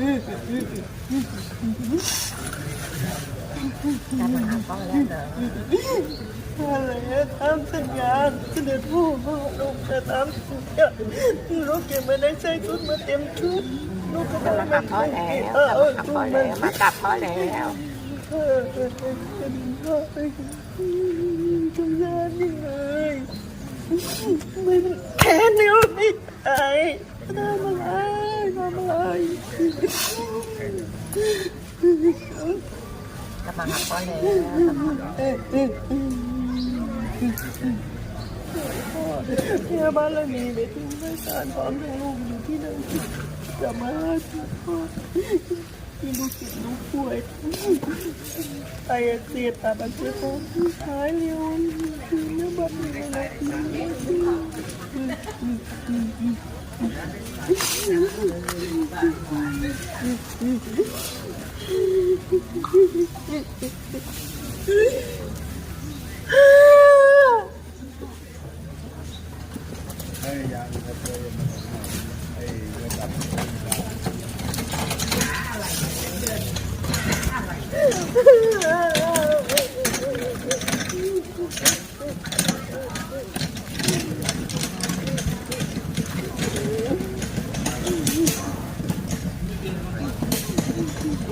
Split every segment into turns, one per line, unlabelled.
ล้วเหรอกลับมาหาพ่อแล้วเหรอ
อะไรตามสัญญาเสด็จพ่อลูกจะตามสัญญาลูกเก็บมาได้ใช้ชุดมาเต็มชุดลูกก็
กลับมาพ่อแล้วกลับมาหาพ่อแล้วมากลับพ่อแล้ว
เออเป็นพ่อทำงานนี่เลยไม่แค่นิ้ว น้ำอะไรทำอะไร
กลับมาหาพ่อแล้ว
เนี่ยบ้านหลังนี้ไปถึงไม่สารพร้อมทั้งลูกอยู่ที่นั่นจะมาพ่อที่ลูกจิตลูกป่วยไตอักเสียตับอักเสียดหายเร็วคือเนื้อบัดนี้นะ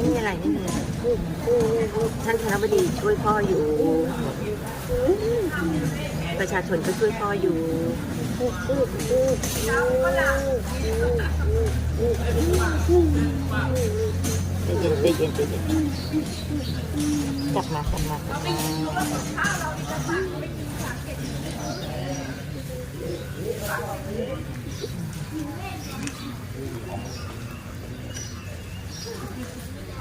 นี่อะไรนี่เลยท่านคณะบดีช่วยพ่ออยู่ ประชาชนก็ช่วยพ่ออยู่ใจเย็นใจเย็นใจเย็นกลับมากลับมากลับมา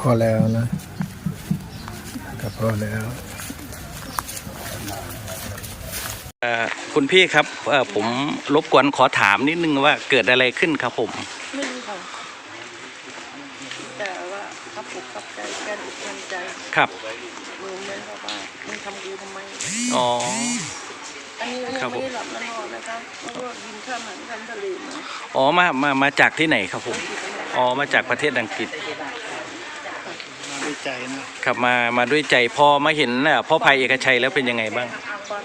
พอแล้วนะก็พอแล้ว
เอ่อคุณพี่ครับเอ่อผมรบกวนขอถามนิดนึงว่าเกิดอะไรขึ้นครับผม
ไม่รู้ค่ะแต่ว่าขับปุกขับใจกันอกกันใจ
ครับ
รู้ไหมครับว่ามึงทำกูทำไม
อ๋อ
อันนี้ยัง
ครับผม
ไม่ได้หลับและนอนนะคะแล้วก็กินข้าวหนังทำทะเลมา
อ๋อมามามาจากที่ไหนครับผมอ๋อมาจากประเทศอังกฤษ
ดีใจนะครับ
มามาด้วยใจพอมาเห็นเอ่อพ่อภัยเอกชัยแล้วเป็นยังไงบ้าง
ฟัน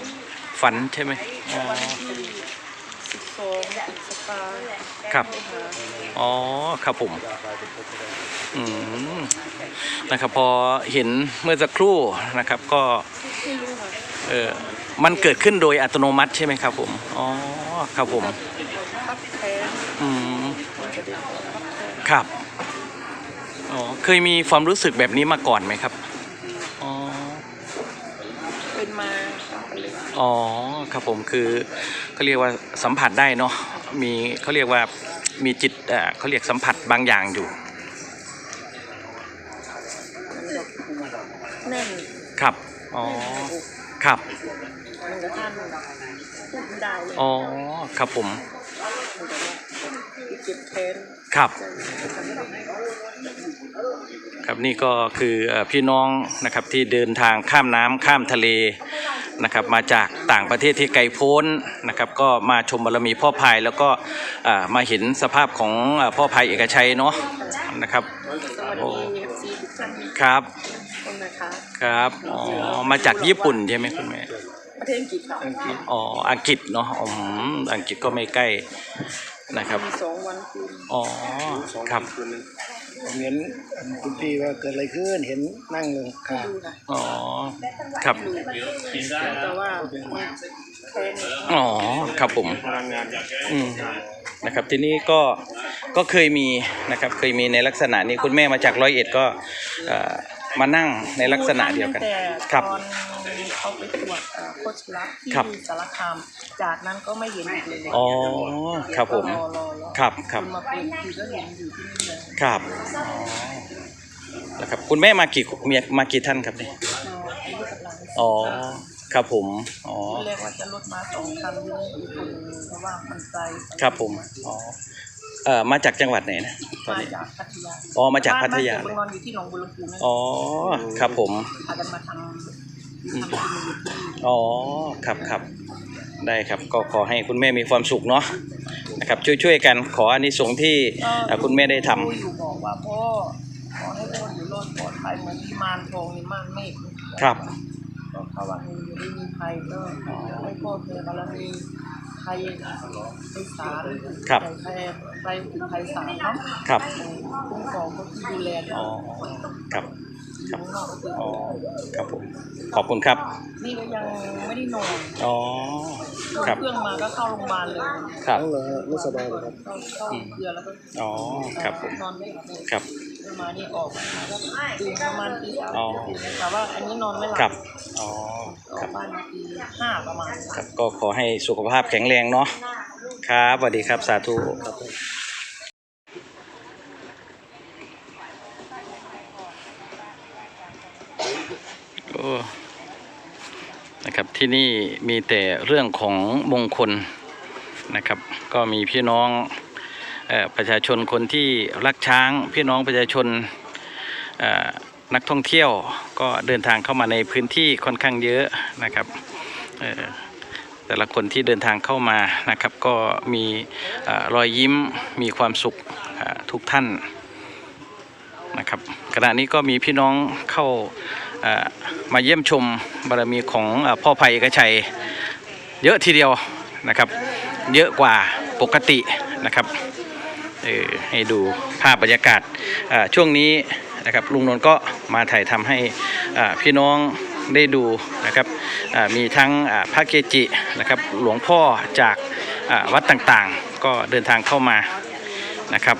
ฝันใช่ไหมอ๋อ
วันที่สิบสองสตาร์
ครับ
ไปหา
อ๋อครับผมอืมนะครับพอเห็นเมื่อสักครู่นะครับก็
ไม่รู้ค่ะ
เออมันเกิดขึ้นโดยอัตโนมัติใช่ไหมครับผม อ๋อ ครับผม
พับแทน
อืม
มันจะได้พับแทน
ครับ อ๋อเคยมีความรู้สึกแบบนี้มาก่อนไหมครับอ๋อ
เป็นมาค่ะเลย
อ๋อครับผมคือเขาเรียกว่าสัมผัสได้เนาะมีเขาเรียกว่ามีจิตเอ่อเขาเรียกสัมผัสบางอย่างอยู่
แน่น
ครับอ๋อครับ
มันกระทั่งพูดไม่ได้เลย
อ๋อครับผม
มันจะว่า เจ็บแทน
ครับ
ใจ
ครับนี่ก็คือเอ่อพี่น้องนะครับที่เดินทางข้ามน้ำข้ามทะเลนะครับมาจากต่างประเทศที่ไกลโพ้นนะครับก็มาชมบารมีพ่อพายแล้วก็เอ่อมาเห็นสภาพของเอ่อพ่อพายเอกชัยเนาะนะครับ
สวัสดีเอฟซีทุกท่าน
ครับ
คนนะคะ
ครับอ๋อมาจากญี่ปุ่นใช่ไหมคุณแม่
ประเทศอังกฤษค่ะ
อ๋ออังกฤษเนาะอืมอังกฤษก็ไม่ใกล้ นะครับ
มีสองวันคืน
อ๋อครับ
ผมเห็นคุณพี่ว่าเกิดอะไรขึ้นเห็นนั่งเลยค่ะ
อ๋อครับ
แต่ว่า
อ๋อครับผมอืมนะครับทีนี้ก็ก็เคยมีนะครับเคยมีในลักษณะนี้คุณแม่มาจากร้อยเอ็ดก็เอ่อ มานั่งในลักษณะเดียวกัน
ตั้งแต่
ครับ
ตอนเขาไปตรวจเอ่อโคชลักษณ์ที่
ครับ
สารคาม จากนั้นก็ไม่เห็นอีกเลย
อ๋อครับผม
รอรอรอ
ครับครับ
ณมาเป็นทีก็เห็นอยู่ที่นี่เลย
ครับอ๋อนะครับ คุณแม่มากี่มีมากี่ท่านครับนี่
รออายุกับหลาน
อ๋อครับผมอ๋อ
ที่แรกว่าจะลดมาสองคันที่นี่อีกคนนึงเพราะว่ามันไกล
ครับผมอ๋อเอ่อมาจากจังหวัดไหนนะ ตอน
มา
นี้
จากพัทยา
อ๋อมาจากพัทยา
บ้นเกิดเมืองนอนอยู่ที่หนองบัวลำพูนี่
อ๋อครับผม
พากันมาทำทำกินอยู่ที่นี่
อ๋อ ครับครับ ได้ครับ ก็ขอให้คุณแม่มีความสุขเนาะ นะครับช่วยช่วยๆกัน ขออานิสงส์ที่เอ่อคุณแม่ได้ทำ
ผู้อยู่บอกว่าพ่อขอให้พ่ออยู่รอดปลอดภัยเหมือนวิมานทองวิมานเมฆ
ครับ
ก็ภาวะนี้อยู่ได้มีภัยก็ให้พ่อเทบารมีไทยไปสาร
ครับ
ไทยไปถึงไทยสารเนาะ
ครับ
คุ้มครองก็ที่ดูแล
อ๋อครับ
ข้างนอกก็คือ
อ๋อ ครับผม ขอบคุณครับ
นี่ก็ยังไม่ได้นอน
อ๋อ
ลง
ครับ
เครื่องมาก็เข้าโรงพยาบาลเลย
ครับ
นั่งเลยไม่สบายเลยครับ
เข้าเข้าเกลือแล้วก็
อ๋อ ครับผม
นอนไม่หลับเลย
ครับ
มานี่ออกมาก็ตื่นประมาณตีสาม
อ๋อ
แต่ว่าอันนี้นอนไม่หลับ
ครับ อ๋อ
ออ
ครั
ก
บ
บ้านตีห้าประมาณ
ครับ ก็ขอให้สุขภาพแข็งแรงเนาะ ครับสวัสดีครับ สาธุครับโอ้นะครับ ที่นี่มีแต่เรื่องของมงคลนะครับ ก็มีพี่น้องเอ่อ ประชาชนคนที่รักช้าง พี่น้องประชาชนนักท่องเที่ยวก็เดินทางเข้ามาในพื้นที่ค่อนข้างเยอะนะครับแต่ละคนที่เดินทางเข้ามานะครับ ก็มีอรอยยิ้มมีความสุขทุกท่านนะครับขณะนี้ก็มีพี่น้องเข้ามาเยี่ยมชมบารมีของอพ่อภัยเอกชัย เยอะทีเดียวนะครับ เยอะกว่าปกตินะครับ เออให้ดูภาพบรรยากาศอ่าช่วงนี้นะครับลุงนนท์ก็มาถ่ายทำให้อ่าพี่น้องได้ดูนะครับอ่ามีทั้งอ่าพระเกจินะครับหลวงพ่อจากอ่าวัดต่างๆ ก็เดินทางเข้ามานะครับ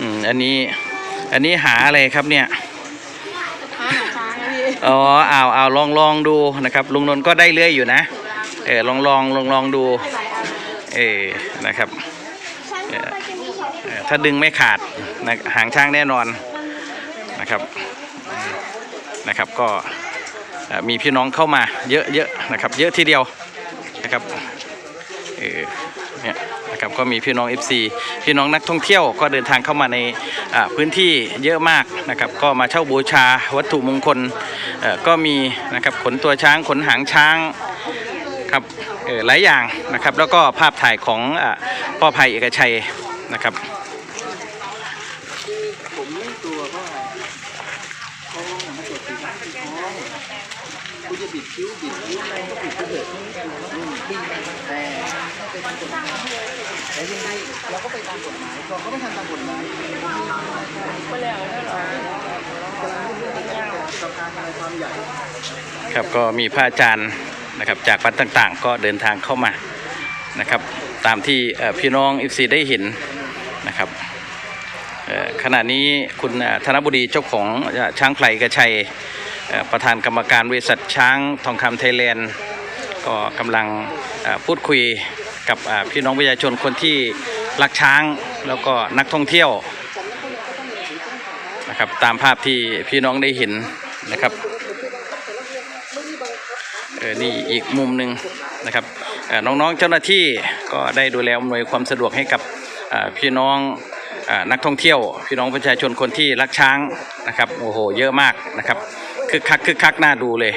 อืมอันนี้อันนี้หาอะไรครับเนี่ยอ๋อเอาเอาลองลองดูนะครับ ลุงนนท์ก็ได้เรื่อยอยู่นะเออลองลองลองลองดู เออนะครับเออเออ ถ้าดึงไม่ขาดนะหางช้างแน่นอนนะครับนะครับก็มีพี่น้องเข้ามาเยอะเยอะนะครับ เยอะทีเดียวนะครับเออเนี่ยนะครับก็มีพี่น้อง FC พี่น้องนักท่องเที่ยวก็เดินทางเข้ามาในพื้นที่เยอะมากนะครับ ก็มาเช่าบูชาวัตถุมงคลก็มีนะครับขนตัวช้างขนหางช้างครับหลายอย่างนะครับ แล้วก็ภาพถ่ายของอพ่อภัยเอกชัย นะครับ
ผมไม่กลัวว่าเขามาตรวจสีน้ำสีทองคุณจะบิดคิ้วบิดคิ้วอะไรก็บิดไปเถอะแต่แต่ยังไงเราก็ไปตามกฎหมายเราก็ไม่ทำตามกฎหมาย
ไปแล้วนะหร
ค
รับก็มีพระอาจารย์นะครับจากวัดต่างๆ ก็เดินทางเข้ามานะครับ ตามที่พี่น้องอิฟซีได้เห็น นะครับขณะนี้คุณธนบุรีเจ้าของช้างไพลกระชัยประธานกรรมการบริษัทช้างทองคำไทยแลนด์ก็กำลังพูดคุยกับพี่น้องประชาชนคนที่รักช้างแล้วก็นักท่องเที่ยวนะครับตามภาพที่พี่น้องได้เห็นนะครับเออนี่อีกมุมหนึ่งนะครับน้องๆเจ้าหน้าที่ก็ได้ดูแลอำนวยความสะดวกให้กับ พี่น้องอนักท่องเที่ยว พี่น้องประชาชนคนที่รักช้างนะครับโอ้โหเยอะมากนะครับคึกคักคึกคักน่าดูเลย